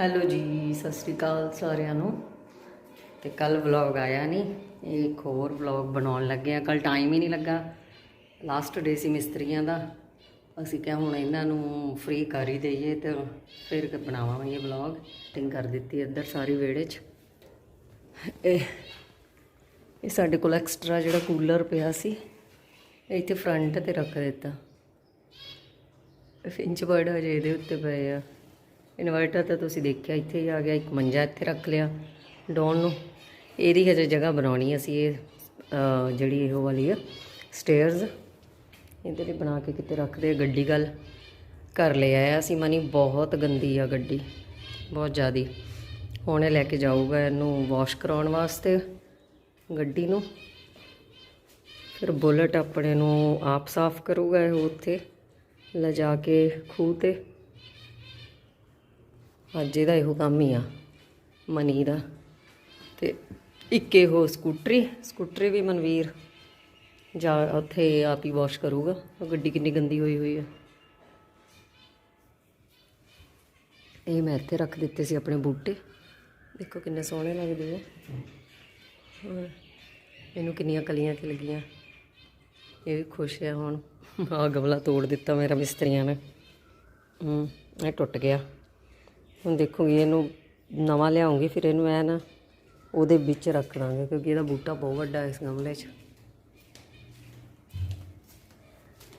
Hello ਜੀ, ਸਤਿ ਸ੍ਰੀ ਅਕਾਲ ਸਾਰਿਆਂ ਨੂੰ। ਤੇ ਕੱਲ ਵਲੌਗ ਆਇਆ ਨਹੀਂ ਇਹ ਇੱਕ ਹੋਰ ਵਲੌਗ ਬਣਾਉਣ ਲੱਗੇ ਆ। ਕੱਲ ਟਾਈਮ ਹੀ ਨਹੀਂ ਲੱਗਾ। ਲਾਸਟ ਡੇ ਸੀ ਮਿਸਤਰੀਆਂ ਦਾ। ਅਸੀਂ ਕਿਹਾ ਹੁਣ ਇਹਨਾਂ ਨੂੰ ਫ੍ਰੀ ਕਰ ਹੀ ਦਈਏ ਤੇ ਫਿਰ ਕਿ ਬਣਾਵਾਂਗੇ ਵਲੌਗ। ਟਿੰਗ ਕਰ ਦਿੱਤੀ ਇੱਧਰ ਸਾਰੀ ਵਿਹੜੇ 'ਚ। ਇਹ ਇਹ ਸਾਡੇ ਕੋਲ ਐਕਸਟਰਾ ਜਿਹੜਾ ਕੂਲਰ ਪਿਆ ਸੀ ਇੱਥੇ ਫਰੰਟ ਤੇ ਰੱਖ ਦਿੱਤਾ। ਫਿੰਚ ਬਰਡ ਹਜੇ ਇਹਦੇ ਉੱਤੇ ਪਏ ਆ। ਇਨਵਰਟਰ ਤਾਂ ਤੁਸੀਂ ਦੇਖਿਆ, ਇੱਥੇ ਹੀ ਆ ਗਿਆ, ਇੱਕ ਮੰਜਾ ਇੱਥੇ ਰੱਖ ਲਿਆ ਡੌਨ ਨੂੰ। ਇਹਦੀ ਹਜੇ ਜਗ੍ਹਾ ਬਣਾਉਣੀ ਅਸੀਂ ਇਹ ਜਿਹੜੀ ਇਹੋ ਵਾਲੀ ਆ ਸਟੇਅਰਸ ਇਹਦੇ ਲਈ ਬਣਾ ਕੇ ਕਿਤੇ ਰੱਖਦੇ ਗੱਡੀ ਗੱਲ ਘਰ ਲੈ ਆਇਆ ਸੀ ਮਨੀ, ਬਹੁਤ ਗੰਦੀ ਆ ਗੱਡੀ, ਬਹੁਤ ਜ਼ਿਆਦੀ। ਹੁਣ ਇਹ ਲੈ ਕੇ ਜਾਊਗਾ ਇਹਨੂੰ ਵਾਸ਼ ਕਰਾਉਣ ਵਾਸਤੇ ਗੱਡੀ ਨੂੰ। ਫਿਰ ਬੁਲਟ ਆਪਣੇ ਨੂੰ ਆਪ ਸਾਫ਼ ਕਰੂਗਾ ਇਹ ਉੱਥੇ, ਲਿਜਾ ਕੇ ਖੂਹ ਤੇ। ਅੱਜ ਇਹਦਾ ਇਹੋ ਕੰਮ ਹੀ ਆ, ਮਨੀ ਦਾ। ਤੇ ਇੱਕ ਇਹੋ ਸਕੂਟਰੀ ਸਕੂਟਰੀ ਵੀ ਮਨਵੀਰ ਜਾ ਉੱਥੇ ਆਪ ਹੀ ਵਾਸ਼ ਕਰੂਗਾ। ਉਹ ਗੱਡੀ ਕਿੰਨੀ ਗੰਦੀ ਹੋਈ ਹੋਈ ਆ। ਇਹ ਮੈਂ ਇੱਥੇ ਰੱਖ ਦਿੱਤੇ ਸੀ ਆਪਣੇ ਬੂਟੇ। ਦੇਖੋ ਕਿੰਨੇ ਸੋਹਣੇ ਲੱਗਦੇ ਆ। ਹੋਰ ਇਹਨੂੰ ਕਿੰਨੀਆਂ ਕਲੀਆਂ ਤੇ ਲੱਗੀਆਂ। ਇਹ ਵੀ ਖੁਸ਼ ਹੈ ਹੁਣ। ਆ ਗਮਲਾ ਤੋੜ ਦਿੱਤਾ ਮੇਰਾ ਮਿਸਤਰੀਆਂ ਨੇ। ਹੂੰ, ਇਹ ਟੁੱਟ ਗਿਆ। ਹੁਣ ਦੇਖੋਗੇ, ਇਹਨੂੰ ਨਵਾਂ ਲਿਆਉਂਗੀ, ਫਿਰ ਇਹਨੂੰ ਐ ਨਾ ਉਹਦੇ ਵਿੱਚ ਰੱਖ ਦਾਂਗੇ, ਕਿਉਂਕਿ ਇਹਦਾ ਬੂਟਾ ਬਹੁਤ ਵੱਡਾ ਇਸ ਗਮਲੇ 'ਚ।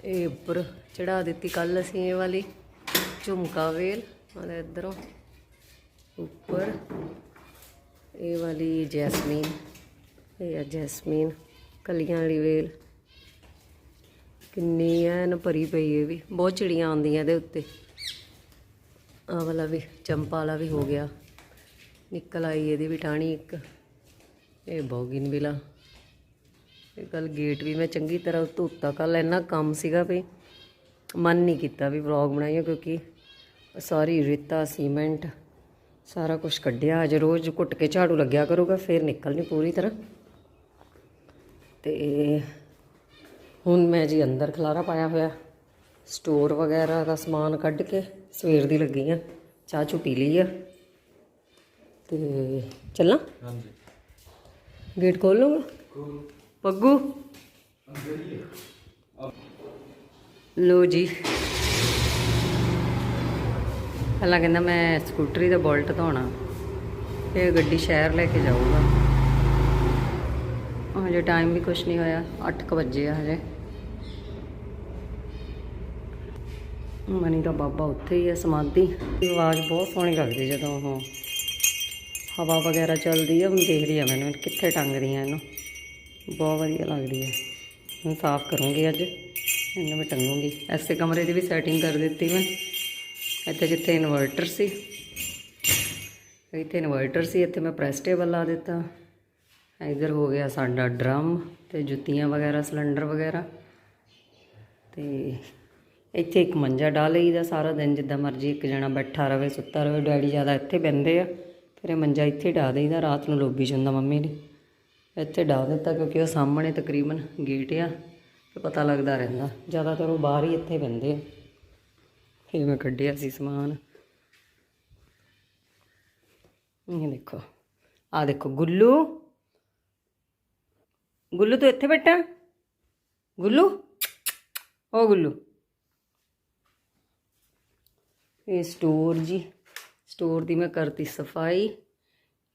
ਇਹ ਉੱਪਰ ਚੜਾ ਦਿੱਤੀ ਕੱਲ ਅਸੀਂ ਇਹ ਵਾਲੀ, ਝੁਮਕਾ ਵੇਲ ਉਹਦੇ ਇਧਰੋਂ ਉੱਪਰ ਇਹ ਵਾਲੀ ਜੈਸਮੀਨ, ਇਹ ਜੈਸਮੀਨ, ਕਲੀਆਂ ਵਾਲੀ ਵੇਲ। ਕਿੰਨੀ ਐਨ ਭਰੀ ਪਈ ਇਹ ਵੀ, ਬਹੁਤ ਚਿੜੀਆਂ ਆਉਂਦੀਆਂ ਇਹਦੇ ਉੱਤੇ। ਆਹ ਵਾਲਾ ਵੀ, ਚੰਪਾ ਵਾਲਾ ਵੀ ਹੋ ਗਿਆ। ਨਿਕਲ ਆਈ ਇਹਦੀ ਵੀ ਟਾਣੀ ਇੱਕ, ਇਹ ਬੌਗਿਨ ਵਿਲਾ। ਇਹ ਕੱਲ ਗੇਟ ਵੀ ਮੈਂ ਚੰਗੀ ਤਰ੍ਹਾਂ ਧੋਤਾ, ਕੱਲ ਇੰਨਾ ਕੰਮ ਸੀਗਾ ਵੀ ਮਨ ਨਹੀਂ ਕੀਤਾ ਵੀ ਵਲੌਗ ਬਣਾਈਏ ਕਿਉਂਕਿ ਸਾਰੀ ਰੇਤਾ, ਸੀਮੈਂਟ, ਸਾਰਾ ਕੁਝ ਕੱਢਿਆ। ਅੱਜ ਰੋਜ਼ ਘੁੱਟ ਕੇ ਝਾੜੂ ਲੱਗਿਆ ਕਰੂਗਾ, ਫਿਰ ਨਿਕਲਣੀ ਪੂਰੀ ਤਰ੍ਹਾਂ। ਤੇ ਹੁਣ ਮੈਂ ਜੀ ਅੰਦਰ ਖਲਾਰਾ ਪਾਇਆ ਹੋਇਆ। ਸਟੋਰ ਵਗੈਰਾ ਦਾ ਸਮਾਨ ਕੱਢ ਕੇ ਸਵੇਰ ਦੀ ਲੱਗੀ ਆ ਚਾਹ ਚੁ ਪੀ ਲਈ ਆ। ਤੇ ਚੱਲਾਂ? ਹਾਂਜੀ। ਗੇਟ ਖੋਲ ਲੂੰਗਾ ਪੱਗੂ? ਲੋ ਜੀ। ਪਹਿਲਾਂ ਕਹਿੰਦਾ ਮੈਂ ਸਕੂਟਰੀ ਦਾ ਬੋਲਟ ਧੋਣਾ ਇਹ ਗੱਡੀ ਸ਼ਹਿਰ ਲੈ ਕੇ ਜਾਊਗਾ। ਹਜੇ ਟਾਈਮ ਵੀ ਕੁਛ ਨਹੀਂ ਹੋਇਆ 8:00 ਵਜੇ ਆ ਹਜੇ। ਮਨੀ ਦਾ ਬਾਬਾ ਉੱਥੇ ਹੀ ਹੈ ਸਮਾਧੀ। ਆਵਾਜ਼ ਬਹੁਤ ਸੋਹਣੀ ਲੱਗਦੀ ਜਦੋਂ ਉਹ ਹਵਾ ਵਗੈਰਾ ਚੱਲਦੀ ਹੈ ਹੁਣ ਦੇਖਦੀ ਆ ਮੈਨੂੰ ਕਿੱਥੇ ਟੰਗਦੀ ਆ ਇਹਨੂੰ। ਬਹੁਤ ਵਧੀਆ ਲੱਗਦੀ ਹੈ ਹੁਣ ਸਾਫ਼ ਕਰੂੰਗੀ ਅੱਜ, ਇਹਨੂੰ ਮੈਂ ਟੰਗੂੰਗੀ। ਐਸੇ ਕਮਰੇ ਦੀ ਵੀ ਸੈਟਿੰਗ ਕਰ ਦਿੱਤੀ ਮੈਂ। ਇੱਥੇ ਜਿੱਥੇ ਇਨਵਰਟਰ ਸੀ, ਇੱਥੇ ਇਨਵਰਟਰ ਸੀ, ਇੱਥੇ ਮੈਂ ਪ੍ਰੈਸ ਟੇਬਲ ਲਾ ਦਿੱਤਾ। ਇਧਰ ਹੋ ਗਿਆ ਸਾਡਾ ਡਰਮ ਤੇ ਜੁੱਤੀਆਂ ਵਗੈਰਾ ਸਿਲੰਡਰ ਵਗੈਰਾ। ਤੇ ਇੱਥੇ ਇੱਕ ਮੰਜਾ ਡਾ ਲਈਦਾ ਸਾਰਾ ਦਿਨ, ਜਿੱਦਾਂ ਮਰਜ਼ੀ ਇੱਕ ਜਣਾ ਬੈਠਾ ਰਵੇ, ਸੁੱਤਾ ਰਵੇ, ਡੈਡੀ ਜ਼ਿਆਦਾ ਇੱਥੇ ਬੈੰਦੇ ਆ। ਫਿਰ ਇਹ ਮੰਜਾ ਇੱਥੇ ਡਾ ਦੇਈਦਾ, ਰਾਤ ਨੂੰ ਲੋਬੀ ਜਾਂਦਾ ਮੰਮੀ ਨੇ। ਇੱਥੇ ਡਾ ਦਿੱਤਾ ਕਿਉਂਕਿ ਉਹ ਸਾਹਮਣੇ ਤਕਰੀਬਨ ਗੇਟ ਆ, ਤੇ ਪਤਾ ਲੱਗਦਾ ਰਹਿੰਦਾ। ਜ਼ਿਆਦਾਤਰ ਉਹ ਬਾਹਰ ਹੀ ਇੱਥੇ ਬੈੰਦੇ ਆ। ਇਹ ਮੈਂ ਕੱਢਿਆ ਸੀ ਸਮਾਨ। ਇਹ ਦੇਖੋ ਆ ਦੇਖੋ, ਗੁੱਲੂ। ਗੁੱਲੂ, ਤੂੰ ਇੱਥੇ ਬੈਠਾ? ਗੁੱਲੂ? ਉਹ ਗੁੱਲੂ। ਇਹ ਸਟੋਰ ਜੀ, ਸਟੋਰ ਦੀ ਮੈਂ ਕਰਤੀ ਸਫ਼ਾਈ।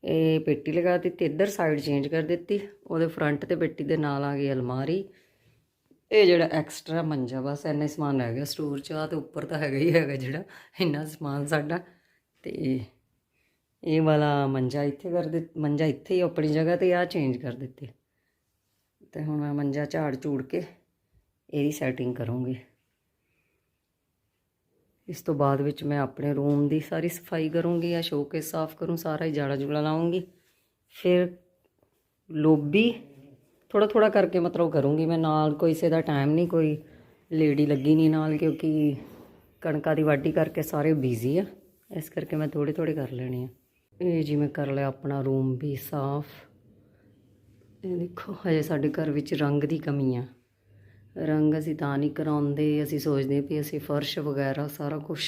ਇਹ ਪੇਟੀ ਲਗਾ ਦਿੱਤੀ, ਇੱਧਰ ਸਾਈਡ ਚੇਂਜ ਕਰ ਦਿੱਤੀ। ਉਹਦੇ ਫਰੰਟ ਤੇ ਪੇਟੀ ਦੇ ਨਾਲ ਆ ਗਈ ਅਲਮਾਰੀ। ਇਹ ਜਿਹੜਾ ਐਕਸਟਰਾ ਮੰਜਾ ਬਸ ਇੰਨਾ ਸਮਾਨ ਰਹਿ ਗਿਆ ਸਟੋਰ 'ਚ ਆ ਤੇ ਉੱਪਰ ਤਾਂ ਹੈਗਾ ਹੀ ਹੈਗਾ ਜਿਹੜਾ, ਇੰਨਾ ਸਮਾਨ ਸਾਡਾ। ਤੇ ਇਹ ਵਾਲਾ ਮੰਜਾ ਇੱਥੇ ਕਰ ਦਿੱ ਮੰਜਾ ਇੱਥੇ ਹੀ ਆਪਣੀ ਜਗ੍ਹਾ ਤੇ ਆ ਚੇਂਜ ਕਰ ਦਿੱਤੀ। ਤੇ ਹੁਣ ਮੈਂ ਮੰਜਾ ਝਾੜ ਝੂੜ ਕੇ ਇਹਦੀ ਸੈਟਿੰਗ ਕਰੂੰਗੀ। ਇਸ ਤੋਂ ਬਾਅਦ ਵਿੱਚ ਮੈਂ ਆਪਣੇ ਰੂਮ ਦੀ ਸਾਰੀ ਸਫ਼ਾਈ ਕਰੂੰਗੀ ਆ ਸ਼ੋਕੇਸ ਸਾਫ਼ ਕਰੂੰ, ਸਾਰਾ ਹੀ ਜਾੜਾ ਜੁੜਾ ਲਾਉਂਗੀ। ਫਿਰ ਲੋਬੀ ਥੋੜਾ ਥੋੜਾ ਕਰਕੇ ਮਤਲਬ ਕਰੂੰਗੀ ਮੈਂ, ਨਾਲ ਕੋਈ ਸੇ ਦਾ ਟਾਈਮ ਨਹੀਂ, ਕੋਈ ਲੇਡੀ ਲੱਗੀ ਨਹੀਂ ਨਾਲ ਕਿਉਂਕਿ ਕਣਕਾਂ ਦੀ ਵਾਢੀ ਕਰਕੇ ਸਾਰੇ ਬਿਜ਼ੀ ਆ। ਇਸ ਕਰਕੇ ਮੈਂ ਥੋੜੇ ਥੋੜੇ ਕਰ ਲੈਣੇ ਆ। ਇਹ ਜੀ ਮੈਂ ਕਰ ਲਿਆ ਆਪਣਾ ਰੂਮ ਵੀ ਸਾਫ਼। ਇਹ ਦੇਖੋ, ਹਜੇ ਸਾਡੇ ਘਰ ਵਿੱਚ ਰੰਗ ਦੀ ਕਮੀ ਆ। ਰੰਗ ਅਸੀਂ ਤਾਂ ਨਹੀਂ ਕਰਾਉਂਦੇ, ਅਸੀਂ ਸੋਚਦੇ ਵੀ ਅਸੀਂ ਫਰਸ਼ ਵਗੈਰਾ ਸਾਰਾ ਕੁਝ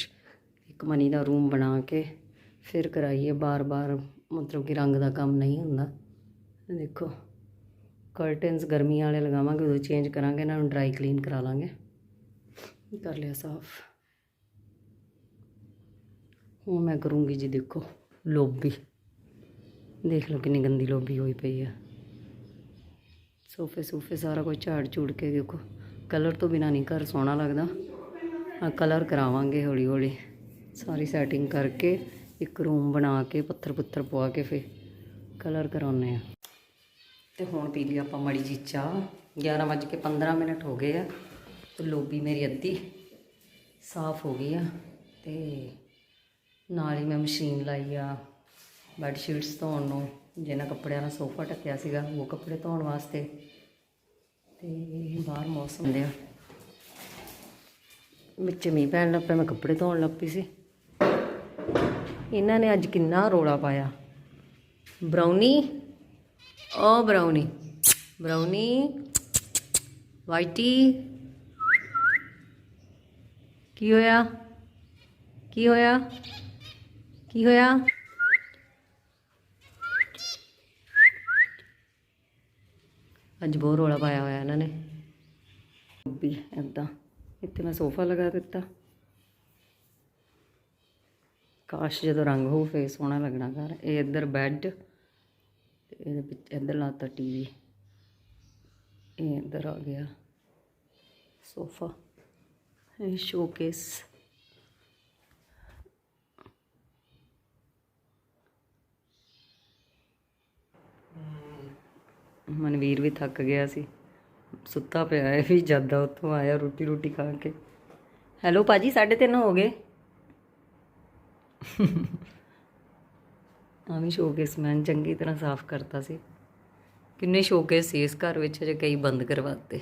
ਇੱਕ ਮਨੀ ਦਾ ਰੂਮ ਬਣਾ ਕੇ ਫਿਰ ਕਰਾਈਏ। ਬਾਰ-ਬਾਰ ਮਤਲਬ ਕਿ ਰੰਗ ਦਾ ਕੰਮ ਨਹੀਂ ਹੁੰਦਾ। ਦੇਖੋ ਕਰਟਨਸ ਗਰਮੀ ਵਾਲੇ ਲਗਾਵਾਂਗੇ, ਉਦੋਂ ਚੇਂਜ ਕਰਾਂਗੇ, ਇਹਨਾਂ ਨੂੰ ਡਰਾਈ ਕਲੀਨ ਕਰਾ ਲਾਂਗੇ। ਕਰ ਲਿਆ ਸਾਫ਼। ਹੁਣ ਮੈਂ ਕਰੂੰਗੀ ਜੀ ਦੇਖੋ ਲੋਬੀ ਦੇਖ ਲਓ ਕਿੰਨੀ ਗੰਦੀ ਲੋਬੀ ਹੋਈ ਪਈ ਆ। ਸੋਫੇ ਸੂਫੇ ਸਾਰਾ ਕੁਝ ਝਾੜ ਝੂੜ ਕੇ ਦੇਖੋ। ਕਲਰ ਤੋਂ ਬਿਨਾ ਨਹੀਂ, ਘਰ ਸੋਹਣਾ ਲੱਗਦਾ। ਆ ਕਲਰ ਕਰਾਵਾਂਗੇ ਹੌਲੀ ਹੌਲੀ। ਸਾਰੀ ਸੈਟਿੰਗ ਕਰਕੇ ਇੱਕ ਰੂਮ ਬਣਾ ਕੇ ਪੱਥਰ ਪੁੱਥਰ ਪਵਾ ਕੇ ਫਿਰ ਕਲਰ ਕਰਾਉਨੇ ਆ ਤੇ ਹੁਣ ਪੀ ਲਈ ਆਪਾਂ ਮੜੀ ਜੀ ਚਾਹ। 11 ਵੱਜ ਕੇ 15 ਮਿੰਟ ਹੋ ਗਏ ਆ ਤੇ ਲੋਬੀ ਮੇਰੀ ਅੱਧੀ ਸਾਫ਼ ਹੋ ਗਈ ਆ ਤੇ ਨਾਲ ਹੀ ਮੈਂ ਮਸ਼ੀਨ ਲਾਈ ਆ ਬੈੱਡ ਸ਼ੀਟਸ ਧੋਣ ਨੂੰ। ਜਿਹਨਾਂ ਕੱਪੜਿਆਂ ਨਾਲ ਸੋਫਾ ਢੱਕਿਆ ਸੀਗਾ, ਉਹ ਕੱਪੜੇ ਧੋਣ ਵਾਸਤੇ। ਤੇ ਬਾਹਰ ਮੌਸਮ ਦੇ ਵਿੱਚ ਮੀਂਹ ਪੈਣ ਲੱਗ ਪਿਆ, ਮੈਂ ਕੱਪੜੇ ਧੋਣ ਲੱਗ ਪਈ ਸੀ। ਇਹਨਾਂ ਨੇ ਅੱਜ ਕਿੰਨਾ ਰੋਲਾ ਪਾਇਆ। ਬਰਾਉਨੀ ਓ ਬਰਾਉਨੀ ਬਰਾਉਨੀ ਵਾਈਟੀ? ਕੀ ਹੋਇਆ? ਕੀ ਹੋਇਆ? ਕੀ ਹੋਇਆ? ਅੱਜ ਬਹੁਤ ਰੋਲਾ ਪਾਇਆ ਹੋਇਆ ਇਹਨਾਂ ਨੇ। ਵੀ ਏਦਾਂ, ਇੱਥੇ ਮੈਂ ਸੋਫਾ ਲਗਾ ਦਿੱਤਾ। ਕਾਸ਼ ਜਦੋਂ ਰੰਗ ਹੋਊ ਫੇਸ ਸੋਹਣਾ ਲੱਗਣਾ ਘਰ। ਇਹ ਇੱਧਰ ਬੈੱਡ ਤੇ ਇਹਦੇ ਵਿੱਚ ਇੱਧਰ ਲਾਤਾ ਟੀਵੀ ਇਹ ਇੱਧਰ ਆ ਗਿਆ ਸੋਫਾ। ਇਹ ਸ਼ੋਕੇਸ ਮਨਵੀਰ ਵੀ ਥੱਕ ਗਿਆ ਸੀ। ਸੁੱਤਾ ਪਿਆ ਹੈ, ਵੀ ਜਦ ਉੱਥੋਂ ਆਇਆ ਰੋਟੀ ਰੋਟੀ ਖਾ ਕੇ। ਹੈਲੋ ਪਾਜੀ 3:30 ਹੋ ਗਏ। ਆਵੀਂ ਸ਼ੋਕੇਸ ਮੈਂ ਚੰਗੀ ਤਰ੍ਹਾਂ ਸਾਫ਼ ਕਰਤਾ ਸੀ। ਕਿੰਨੇ ਸ਼ੋਕੇਸ ਸੀ ਇਸ ਘਰ ਵਿੱਚ ਅਜੇ ਕਈ ਬੰਦ ਕਰਵਾਤੇ।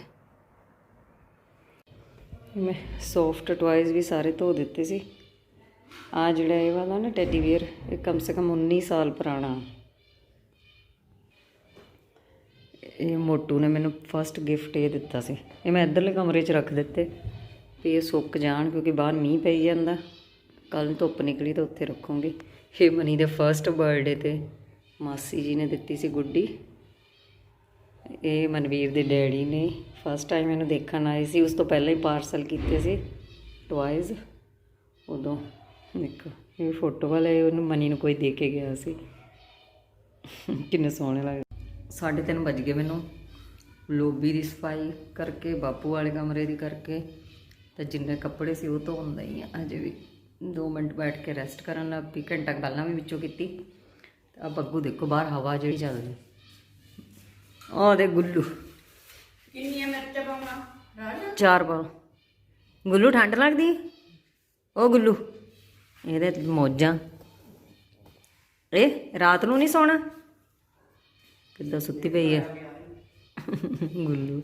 ਮੈਂ ਸੌਫਟ ਟੁਆਇਜ਼ ਵੀ ਸਾਰੇ ਧੋ ਦਿੱਤੇ ਸੀ। ਆ ਜਿਹੜਾ ਇਹ ਵਾਲਾ ਨਾ ਟੈਡੀ ਬੀਅਰ ਇਹ ਕਮ ਸੇ ਕਮ 19 ਸਾਲ ਪੁਰਾਣਾ। ਇਹ ਮੋਟੂ ਨੇ ਮੈਨੂੰ ਫਸਟ ਗਿਫਟ ਇਹ ਦਿੱਤਾ ਸੀ। ਇਹ ਮੈਂ ਇੱਧਰਲੇ ਕਮਰੇ 'ਚ ਰੱਖ ਦਿੱਤੇ ਵੀ ਇਹ ਸੁੱਕ ਜਾਣ ਕਿਉਂਕਿ ਬਾਹਰ ਮੀਂਹ ਪਈ ਜਾਂਦਾ। ਕੱਲ ਨੂੰ ਧੁੱਪ ਨਿਕਲੀ ਤਾਂ ਉੱਥੇ ਰੱਖੂੰਗੀ। ਇਹ ਮਨੀ ਦੇ ਫਸਟ ਬਰਥਡੇ ਤੇ ਮਾਸੀ ਜੀ ਨੇ ਦਿੱਤੀ ਸੀ ਗੁੱਡੀ। ਇਹ ਮਨਵੀਰ ਦੇ ਡੈਡੀ ਨੇ ਫਸਟ ਟਾਈਮ ਇਹਨੂੰ ਦੇਖਣ ਆਏ ਸੀ। ਉਸ ਤੋਂ ਪਹਿਲਾਂ ਹੀ ਪਾਰਸਲ ਕੀਤੇ ਸੀ। ਟੁਆਇਜ਼ ਉਦੋਂ। ਦੇਖੋ, ਇਹ ਫੋਟੋ ਵਾਲੇ ਉਹਨੂੰ ਮਨੀ ਨੂੰ ਕੋਈ ਦੇ ਕੇ ਗਿਆ ਸੀ। ਕਿੰਨੇ ਸੋਹਣੇ ਲੱਗਦੇ। ਸਾਢੇ ਤਿੰਨ ਵੱਜ ਗਏ ਮੈਨੂੰ। ਲੋਬੀ ਦੀ ਸਫ਼ਾਈ ਕਰਕੇ ਬਾਪੂ ਵਾਲੇ ਕਮਰੇ ਦੀ ਕਰਕੇ ਤੇ ਜਿੰਨੇ ਕੱਪੜੇ ਸੀ ਉਹ ਧੋਂਦਾ ਹੀ ਆ। ਅਜੇ ਵੀ 2 ਮਿੰਟ ਬੈਠ ਕੇ ਰੈਸਟ ਕਰਨ ਲੱਗ ਪਈ। ਘੰਟਾ ਪਹਿਲਾਂ ਵੀ ਵਿੱਚੋਂ ਕੀਤੀ। ਤੇ ਆ ਬੱਗੂ ਦੇਖੋ ਬਾਹਰ ਹਵਾ ਜਿਹੜੀ ਚੱਲਦੀ ਆਹ ਦੇ ਗੁੱਲੂ। ਕਿੰਨੀਆਂ ਮਿਰਚ ਪਾਵਾਂ? ਰਾਜ ਚਾਰ ਪਾਓ ਗੁੱਲੂ ਠੰਡ ਲੱਗਦੀ? ਉਹ ਗੁੱਲੂ ਇਹਦੇ ਮੌਜਾਂ। ਇਹ ਰਾਤ ਨੂੰ ਨਹੀਂ ਸੌਣਾ? ਕਿੱਦਾਂ ਸੁੱਤੀ ਪਈ ਹੈ ਗੁੱਲੂ।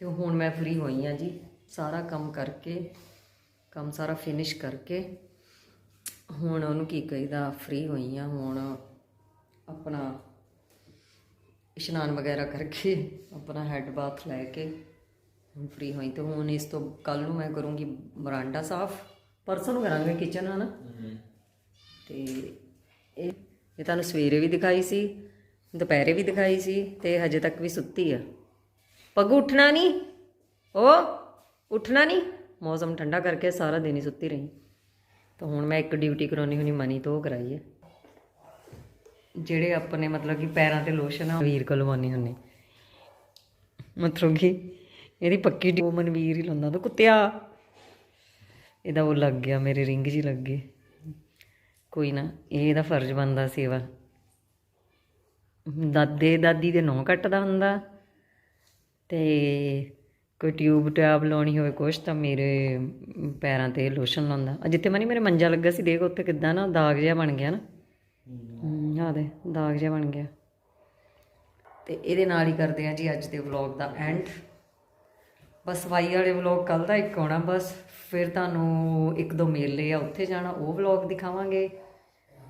ਤੇ ਹੁਣ ਮੈਂ ਫ੍ਰੀ ਹੋਈ ਆ ਜੀ। ਸਾਰਾ ਕੰਮ ਕਰਕੇ ਕੰਮ ਸਾਰਾ ਫਿਨਿਸ਼ ਕਰਕੇ। ਹੁਣ ਉਹਨੂੰ ਕੀ ਕਹੀਦਾ ਫ੍ਰੀ ਹੋਈ ਆ ਹੁਣ ਆਪਣਾ ਇਸ਼ਨਾਨ ਵਗੈਰਾ ਕਰਕੇ ਆਪਣਾ ਹੈੱਡ ਬਾਥ ਲੈ ਕੇ ਹੁਣ ਫ੍ਰੀ ਹੋਈ। ਤੇ ਹੁਣ ਇਸ ਤੋਂ ਕੱਲ ਨੂੰ ਮੈਂ ਕਰੂੰਗੀ ਬਰਾਂਡਾ ਸਾਫ਼। ਪਰਸੋਂ ਨੂੰ ਕਰਾਂਗੇ ਕਿਚਨ ਹਨਾ। ਤੇ ਇਹ ਇਹ ਤੁਹਾਨੂੰ ਸਵੇਰੇ ਵੀ ਦਿਖਾਈ ਸੀ ਦੁਪਹਿਰੇ ਵੀ ਦਿਖਾਈ ਸੀ ਤੇ ਹਜੇ ਤੱਕ ਵੀ ਸੁੱਤੀ ਆ। ਪੱਗੂ ਉੱਠਣਾ ਨਹੀਂ ਓ, ਉੱਠਣਾ ਨਹੀਂ ਮੌਸਮ ਠੰਡਾ ਕਰਕੇ ਸਾਰਾ ਦਿਨ ਹੀ ਸੁੱਤੀ ਰਹੀ। ਤਾਂ ਹੁਣ ਮੈਂ ਇੱਕ ਡਿਊਟੀ ਕਰਾਉਣੀ ਹੁਣੀ ਮਨੀ ਤੋਂ ਉਹ ਕਰਾਈ ਹੈ ਜਿਹੜੇ ਆਪਣੇ ਮਤਲਬ ਕਿ ਪੈਰਾਂ ਤੇ ਲੋਸ਼ਨ ਆ, ਵੀਰ ਕੋਲ ਲਵਾਉਣੀ ਹੁੰਨੀ ਮਤਲਬ ਕਿ ਇਹਦੀ ਪੱਕੀ ਡਿਊ ਉਹ ਮਨਵੀਰ ਹੀ ਲਾਉਂਦਾ ਤਾਂ ਕੁੱਤਿਆ। ਇਹਦਾ ਉਹ ਲੱਗ ਗਿਆ, ਮੇਰੇ ਰਿੰਗ ਜੀ ਲੱਗ ਗਏ। ਕੋਈ ਨਾ, ਇਹ ਇਹਦਾ ਫਰਜ਼ ਬਣਦਾ ਸੇਵਾ। ਦਾਦੇ, ਦਾਦੀ ਦੇ ਨੌ ਕੱਟਦਾ ਹੁੰਦਾ। ਤੇ ਕੋਈ ਟਿਊਬ ਟੈਬ ਲਾਉਣੀ ਹੋਵੇ ਕੁਛ ਤਾਂ ਮੇਰੇ ਪੈਰਾਂ ਤੇ ਲੋਸ਼ਨ ਲਾਉਂਦਾ। ਆ ਜਿੱਥੇ ਮਨੀ ਮੇਰੇ ਮੰਜਾ ਲੱਗਾ ਸੀ, ਦੇਖ ਉੱਥੇ ਕਿੱਦਾਂ ਨਾ ਦਾਗ ਜਿਹਾ ਬਣ ਗਿਆ ਨਾ। ਹਾਂ ਦੇ, ਦਾਗ ਜਿਹਾ ਬਣ ਗਿਆ। ਤੇ ਇਹਦੇ ਨਾਲ ਹੀ ਕਰਦੇ ਆ ਜੀ ਅੱਜ ਦੇ ਵਲੌਗ ਦਾ ਐਂਡ। ਬਸ ਸਫ਼ਾਈ ਵਾਲੇ ਵਲੌਗ ਕੱਲ ਦਾ ਇੱਕ ਆਉਣਾ ਬਸ। ਫਿਰ ਤੁਹਾਨੂੰ ਇੱਕ ਦੋ ਮੇਲੇ ਆ, ਉੱਥੇ ਜਾਣਾ, ਉਹ ਵਲੌਗ ਦਿਖਾਵਾਂਗੇ।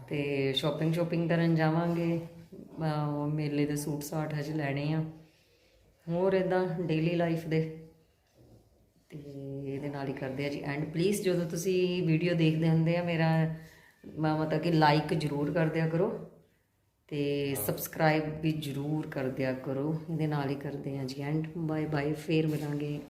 ਤੇ ਸ਼ਾਪਿੰਗ ਸ਼ਾਪਿੰਗ ਕਰਨ ਜਾਵਾਂਗੇ। ਉਹ ਮੇਲੇ ਦੇ ਸੂਟ ਸਾਟ ਹਜੇ ਲੈਣੇ ਆ। ਹੋਰ ਇਦਾਂ ਡੇਲੀ ਲਾਈਫ ਦੇ। ਤੇ ਇਹਦੇ ਨਾਲ ਹੀ ਕਰਦੇ ਆ ਜੀ ਐਂਡ ਪਲੀਜ਼ ਜਦੋਂ ਤੁਸੀਂ ਵੀਡੀਓ ਦੇਖਦੇ ਹੁੰਦੇ ਆ ਮੇਰਾ, ਮੈਂ ਮਤਲਬ ਕਿ ਲਾਈਕ ਜ਼ਰੂਰ ਕਰ ਦਿਆ ਕਰੋ। ਤੇ ਸਬਸਕ੍ਰਾਈਬ ਵੀ ਜ਼ਰੂਰ ਕਰ ਦਿਆ ਕਰੋ। ਇਹਦੇ ਨਾਲ ਹੀ ਕਰਦੇ ਹਾਂ ਜੀ ਐਂਡ ਬਾਏ ਬਾਏ ਫੇਰ ਮਿਲਾਂਗੇ।